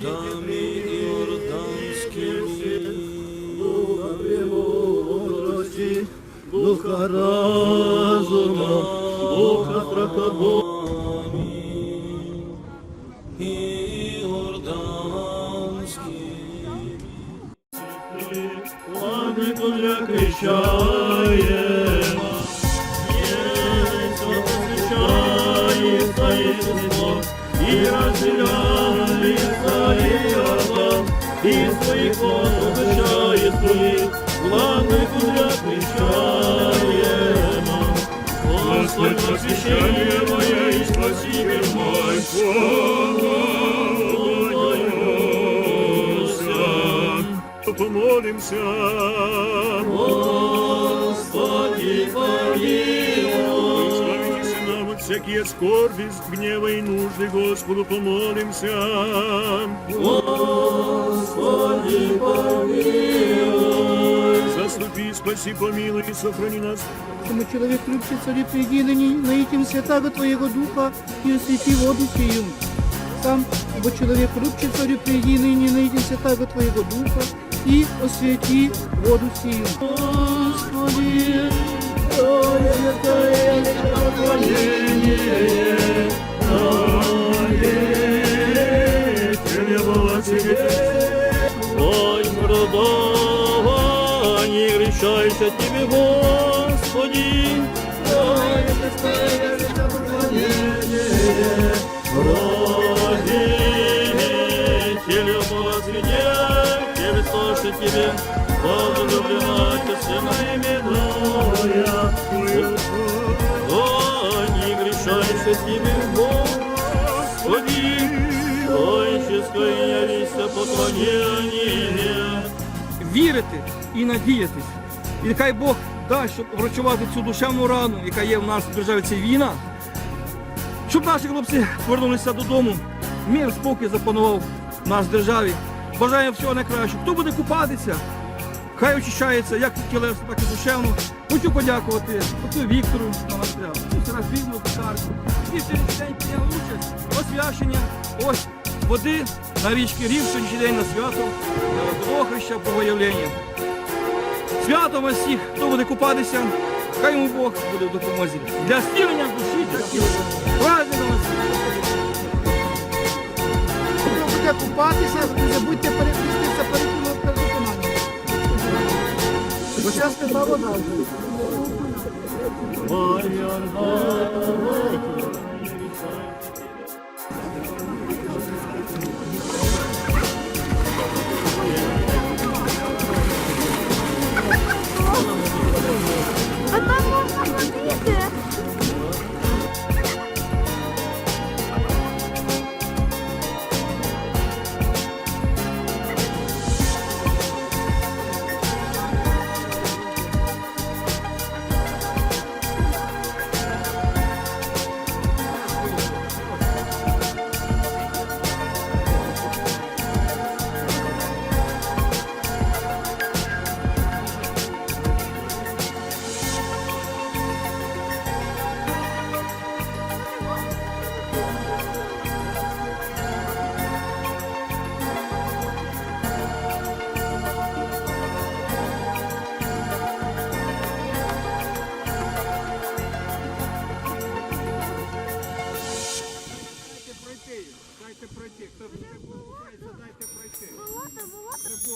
водами Иорданскими. Духа премудрости, Духа разума, Духа прокопа. Владику для крещаем, Есть освящает таинство, И разделяется Иоанном, И своих возвращает своих, Владику для крещаем. Господь, просвещение мое и спасибель мой, помолимся, помолимся. Господи, помилуй. Всякие скорби, гнева и нужды, Господу помолимся. Господи, помилуй. Заступи, спаси, помилуй и сохрани нас Тому человек любче цари предилений, наитим святаго Твоего Духа и освети воду сию. Сам, ибо человек любче царю предилений, наитим святаго Твоего Духа и освети воду сию. Господи, Требовало тебе. Господи, Родители благословения, тебе слушай тебе, возлюбленная ты сына именуя, тебе, Господи, Ой, ческое явися поклонение. вірити і надіятись. І нехай Бог дасть, щоб врачувати цю душевну рану, яка є в нас в державі ця війна, щоб наші хлопці повернулися додому. Мир, спокій запанував в нас в державі. Бажаємо всього найкращого. Хто буде купатися, хай очищається як тілесно, так і душевно. Хочу подякувати отцю Віктору Монастиря, Серафіму Писарку, які в сьогоднішній день прийняли участь освячення ось води на річці Рів, сьогоднішній день на свято Богохреща Богоявлення. Свято вас всіх, хто буде купатися, хай йому Бог буде в допомозі. Для стілення душі та тіла. Вас! Хто буде купатися, не забудьте перехреститися перед виконанням. Бо зараз свята вода.